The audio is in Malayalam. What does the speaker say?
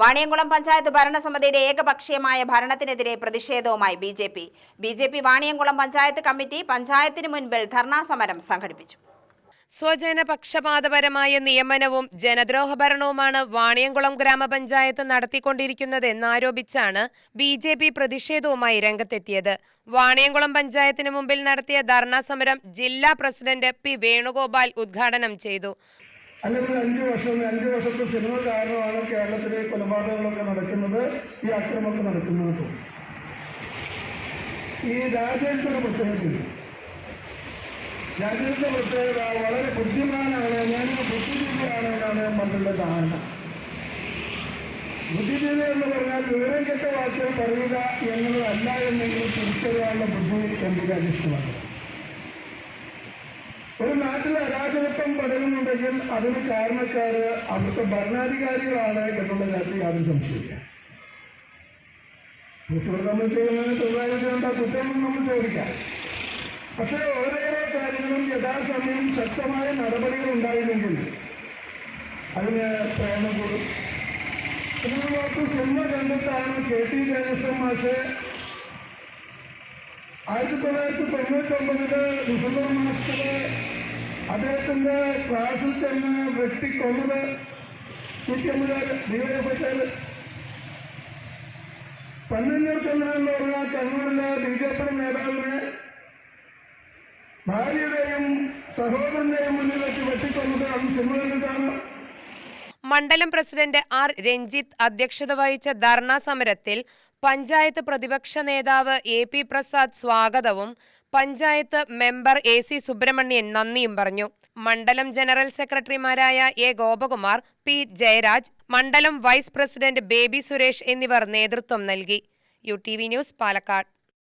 വാണിയംകുളം പഞ്ചായത്ത് ഭരണസമിതിയുടെ ഏകപക്ഷീയമായ ഭരണത്തിനെതിരെ പ്രതിഷേധവുമായി B J P. B J P Vaniyamkulam panchayat committee പഞ്ചായത്തിന് മുൻപിൽ ധർണാ സമരം സംഘടിപ്പിച്ചു. സ്വജനപക്ഷപാതപരമായ നിയമനവും ജനദ്രോഹ ഭരണവുമാണ് വാണിയംകുളം ഗ്രാമപഞ്ചായത്ത് നടത്തിക്കൊണ്ടിരിക്കുന്നത് എന്നാരോപിച്ചാണ് ബി ജെ പി പ്രതിഷേധവുമായി രംഗത്തെത്തിയത്. വാണിയംകുളം പഞ്ചായത്തിന് മുമ്പിൽ നടത്തിയ ധർണാ സമരം ജില്ലാ പ്രസിഡന്റ് പി വേണുഗോപാൽ ഉദ്ഘാടനം ചെയ്തു. അല്ലെങ്കിൽ അഞ്ചു വർഷം അഞ്ചു വർഷത്തെ സിനിമ കാരണമാണ് കേരളത്തിലെ കൊലപാതകങ്ങളൊക്കെ നടക്കുന്നത്. ഈ അക്രമമൊക്കെ നടക്കുന്നത് ഈ രാജേന്ദ്ര പ്രത്യേകത രാജ്യത്തിന്റെ പ്രത്യേകത വളരെ ബുദ്ധിമാനാണ്. ഞാൻ ബുദ്ധിജീവിയാണ് എന്നാണ് മറ്റുള്ള ധാരണ. ബുദ്ധിജീവി എന്ന് പറഞ്ഞാൽ വിവരം കെട്ട വാക്കുകൾ പറയുക എന്നുള്ളതല്ല എന്നെങ്കിലും തിരിച്ചറിയാനുള്ള ബുദ്ധി എനിക്ക് അനിഷ്ടമാണ് ഒരു നാട്ടിൽ അരാജകത്വം പടരുന്നുണ്ടെങ്കിൽ അതിന് കാരണക്കാര് അവിടുത്തെ ഭരണാധികാരികളാണ് എന്നുള്ള കാര്യത്തിൽ യാതൊരു സംശയമില്ല നമ്മൾ ചെയ്യുന്നതിന് തൊഴിലാളികളുണ്ട് കുറ്റം നമ്മൾ ചോദിക്കാം. പക്ഷേ ഓരോരോ കാര്യങ്ങളും യഥാസമയം ശക്തമായ നടപടികൾ ഉണ്ടായില്ലെങ്കിൽ അതിന് പ്രേമം കൂടും. സിനിമ കണ്ടിട്ടാണ് കെ ടി ജയകൃഷ്ണൻ മാഷ് ആയിരത്തി തൊള്ളായിരത്തി തൊണ്ണൂറ്റി ഒമ്പതിൽ ഡിസംബർ മാസത്തിൽ അദ്ദേഹത്തിന്റെ ക്ലാസ്സിൽ ചെന്ന് വെട്ടിക്കൊന്നത് സി പി എമ്മുകാർ ഡിവൈഎഫ്ഐക്കാര് പന്നന്നൂർ എന്ന് പറഞ്ഞ കണ്ണൂരിലെ ബി ജെ പി നേതാവിനെ ഭാര്യയുടെയും സഹോദരന്റെയും മുന്നിൽ വെച്ച് വെട്ടിക്കൊന്നത് അന്ന് സിനിമയിൽ കണ്ടിട്ടാണ് മണ്ഡലം പ്രസിഡന്റ് ആർ രഞ്ജിത്ത് അധ്യക്ഷത വഹിച്ച ധർണാ സമരത്തിൽ പഞ്ചായത്ത് പ്രതിപക്ഷ നേതാവ് എ പി പ്രസാദ് സ്വാഗതവും panchayat member A C Subramanian നന്ദിയും പറഞ്ഞു. മണ്ഡലം ജനറൽ സെക്രട്ടറിമാരായ എ ഗോപകുമാർ പി ജയരാജ് മണ്ഡലം വൈസ് പ്രസിഡന്റ് ബേബി സുരേഷ് എന്നിവർ നേതൃത്വം നൽകി. U T V news Palakkad.